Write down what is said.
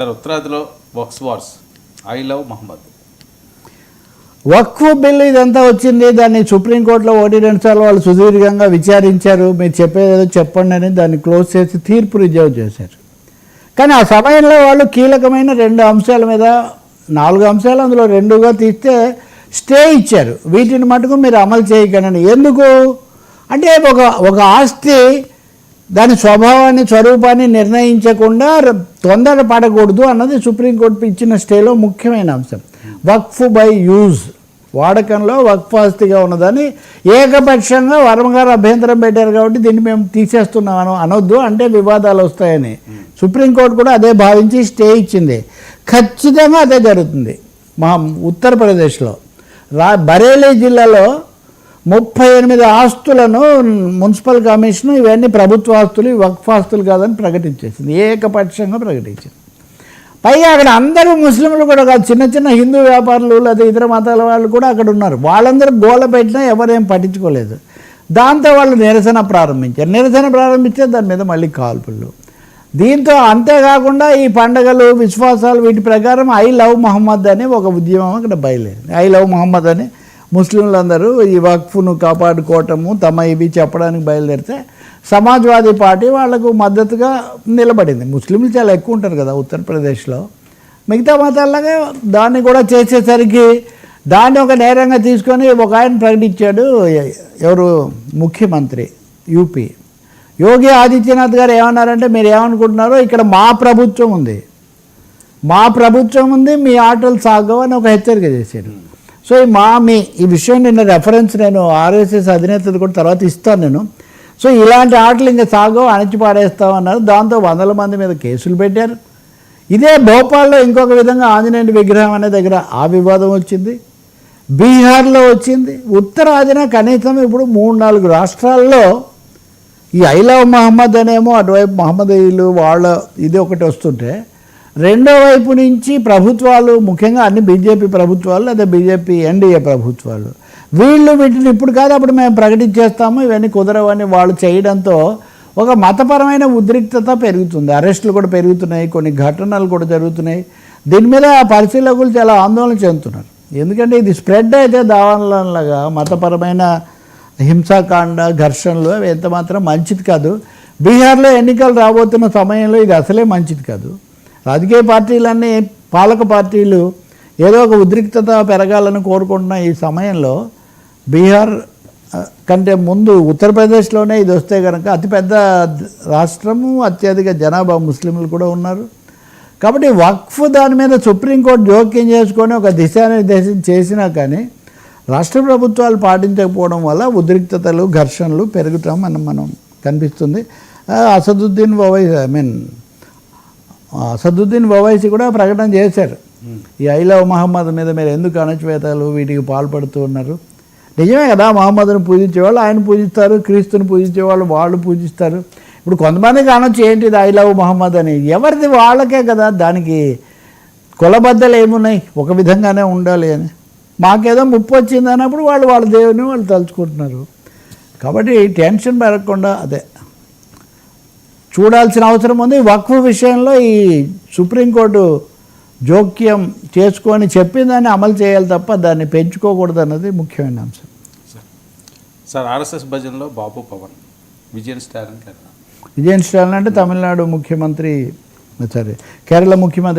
Sir ఉత్తరాదిలో Waqf wars. I love Muhammad. Waqf bill ఇదంతా వచ్చింది దాన్ని సుప్రీంకోర్టులో ఒకటి రెండు సార్లు వాళ్ళు సుదీర్ఘంగా విచారించారు. మీరు చెప్పేదేదో చెప్పండి అని దాన్ని క్లోజ్ చేసి తీర్పు రిజర్వ్ చేశారు. కానీ ఆ సమయంలో వాళ్ళు కీలకమైన రెండు అంశాల మీద నాలుగు అంశాలు అందులో రెండుగా తీస్తే స్టే ఇచ్చారు. వీటిని మటుకు మీరు అమలు చేయగలని ఎందుకు? అంటే ఒక ఒక ఆస్తి దాని స్వభావాన్ని స్వరూపాన్ని నిర్ణయించకుండా తొందర పడకూడదు అన్నది సుప్రీంకోర్టు ఇచ్చిన స్టేలో ముఖ్యమైన అంశం. Waqf by use. వాడకంలో వక్ఫ్ ఆస్తిగా ఉన్నదని ఏకపక్షంగా వర్మగారు అభ్యంతరం పెట్టారు కాబట్టి దీన్ని మేము తీసేస్తున్నాను అనొద్దు అంటే వివాదాలు వస్తాయని. సుప్రీంకోర్టు కూడా అదే భావించి స్టే ఇచ్చింది. ఖచ్చితంగా అదే జరుగుతుంది. మా ఉత్తరప్రదేశ్లో. రా బరేలీ జిల్లాలో ముప్పై ఎనిమిది ఆస్తులను మున్సిపల్ కమిషన్ ఇవన్నీ ప్రభుత్వ ఆస్తులు వక్ఫ్ ఆస్తులు కాదని ప్రకటించేసింది. ఏకపక్షంగా ప్రకటించింది. పైగా అక్కడ అందరూ ముస్లింలు కూడా కాదు చిన్న చిన్న హిందూ వ్యాపారులు లేదా ఇతర మతాల వాళ్ళు కూడా అక్కడ ఉన్నారు. వాళ్ళందరూ గోల పెట్టినా ఎవరేం పట్టించుకోలేదు. దాంతో వాళ్ళు నిరసన ప్రారంభించారు. నిరసన ప్రారంభించే దాని మీద మళ్ళీ కాల్పులు. దీంతో అంతేకాకుండా ఈ పండగలు విశ్వాసాలు వీటి ప్రకారం ఐ లవ్ మహమ్మద్ అని ఒక ఉద్యమం అక్కడ బయలుదేరింది. ఐ లవ్ మహమ్మద్ అని ముస్లింలందరూ ఈ వక్ఫ్ను కాపాడుకోవటము తమ ఇవి చెప్పడానికి బయలుదేరితే సమాజ్వాదీ పార్టీ వాళ్ళకు మద్దతుగా నిలబడింది. ముస్లింలు చాలా ఎక్కువ ఉంటారు కదా ఉత్తరప్రదేశ్లో. మిగతా మతాల్లాగా దాన్ని కూడా చేసేసరికి దాన్ని ఒక నేరంగా తీసుకొని ఒక ఆయన ప్రకటించాడు ఎవరు? ముఖ్యమంత్రి యూపీ. యోగి ఆదిత్యనాథ్ గారు ఏమన్నారంటే మీరు ఏమనుకుంటున్నారో ఇక్కడ మా ప్రభుత్వం ఉంది. మా ప్రభుత్వం ఉంది మీ ఆటలు సాగవు అని ఒక హెచ్చరిక చేశారు. సో ఈ మా మీ ఈ విషయం నిన్న రెఫరెన్స్ నేను ఆర్ఎస్ఎస్ అధినేతలు కూడా తర్వాత ఇస్తాను నేను. సో ఇలాంటి ఆటలు ఇంకా సాగో అణచి పాడేస్తామన్నారు దాంతో వందల మంది మీద కేసులు పెట్టారు. ఇదే భోపాల్లో ఇంకొక విధంగా ఆంజనేయుడి విగ్రహం అనే దగ్గర ఆ వివాదం వచ్చింది. బీహార్లో వచ్చింది. ఉత్తరాదిన కనీసం ఇప్పుడు మూడు నాలుగు రాష్ట్రాల్లో ఈ ఐ లవ్ మహమ్మద్ అనేమో అటువైపు మహమ్మదీయులు వాళ్ళ ఇది ఒకటి వస్తుంటే రెండో వైపు నుంచి ప్రభుత్వాలు ముఖ్యంగా అన్ని బీజేపీ ప్రభుత్వాలు లేదా బీజేపీ ఎన్డీఏ ప్రభుత్వాలు. వీళ్ళు వీటిని ఇప్పుడు కాదు అప్పుడు మేము ప్రకటించేస్తాము ఇవన్నీ కుదరవని వాళ్ళు చేయడంతో ఒక మతపరమైన ఉద్రిక్తత పెరుగుతుంది. అరెస్టులు కూడా పెరుగుతున్నాయి కొన్ని ఘటనలు కూడా జరుగుతున్నాయి. దీని మీద పరిశీలకులు చాలా ఆందోళన చెందుతున్నారు. ఎందుకంటే ఇది స్ప్రెడ్ అయితే దావాలలాగా మతపరమైన హింసాకాండ ఘర్షణలు అవి ఎంత మాత్రం మంచిది కాదు. బీహార్లో ఎన్నికలు రాబోతున్న సమయంలో ఇది అసలే మంచిది కాదు. రాజకీయ పార్టీలన్నీ పాలక పార్టీలు ఏదో ఒక ఉద్రిక్తత పెరగాలని కోరుకుంటున్న ఈ సమయంలో బీహార్ కంటే ముందు ఉత్తరప్రదేశ్లోనే ఇది వస్తే కనుక అతిపెద్ద రాష్ట్రము అత్యధిక జనాభా ముస్లింలు కూడా ఉన్నారు. కాబట్టి వక్ఫ్ దాని మీద సుప్రీంకోర్టు జోక్యం చేసుకొని ఒక దిశానిర్దేశం చేసినా కానీ రాష్ట్ర ప్రభుత్వాలు పాటించకపోవడం వల్ల ఉద్రిక్తతలు ఘర్షణలు పెరుగుతాం మనం మనం కనిపిస్తుంది అసదుద్దీన్ ఓవైసీ ఐ మీన్ సదుద్దీన్ బవాయిసి కూడా ప్రకటన చేశారు. ఈ ఐలవ్ మహమ్మద్ మీద మీరు ఎందుకు అణచివేతాలు? వీటికి పాల్పడుతూ ఉన్నారు. నిజమే కదా మహమ్మద్ని పూజించేవాళ్ళు ఆయన పూజిస్తారు క్రీస్తుని పూజించేవాళ్ళు వాళ్ళు పూజిస్తారు. ఇప్పుడు కొంతమందికి అనొచ్చు ఏంటిది ఐ లవ్ మహమ్మద్ అని. ఎవరిది వాళ్ళకే కదా దానికి కులబద్దలు ఏమున్నాయి? ఒక విధంగానే ఉండాలి అని. మాకేదో ముప్పు వచ్చింది అన్నప్పుడు వాళ్ళు వాళ్ళ దేవుని వాళ్ళు తలుచుకుంటున్నారు. కాబట్టి టెన్షన్ పెరగకుండా అదే. చూడాల్సిన అవసరం ఉంది. వక్ఫ్ విషయంలో ఈ సుప్రీంకోర్టు జోక్యం చేసుకొని చెప్పిందాన్ని అమలు చేయాలి తప్ప దాన్ని పెంచుకోకూడదు అన్నది ముఖ్యమైన అంశం. సార్ సార్ ఆర్ఎస్ఎస్ భజన్లో బాబు పవన్ విజయన్ స్టాలిన్ కేరళ. విజయన్ స్టాలిన్ అంటే తమిళనాడు ముఖ్యమంత్రి సారీ కేరళ ముఖ్యమంత్రి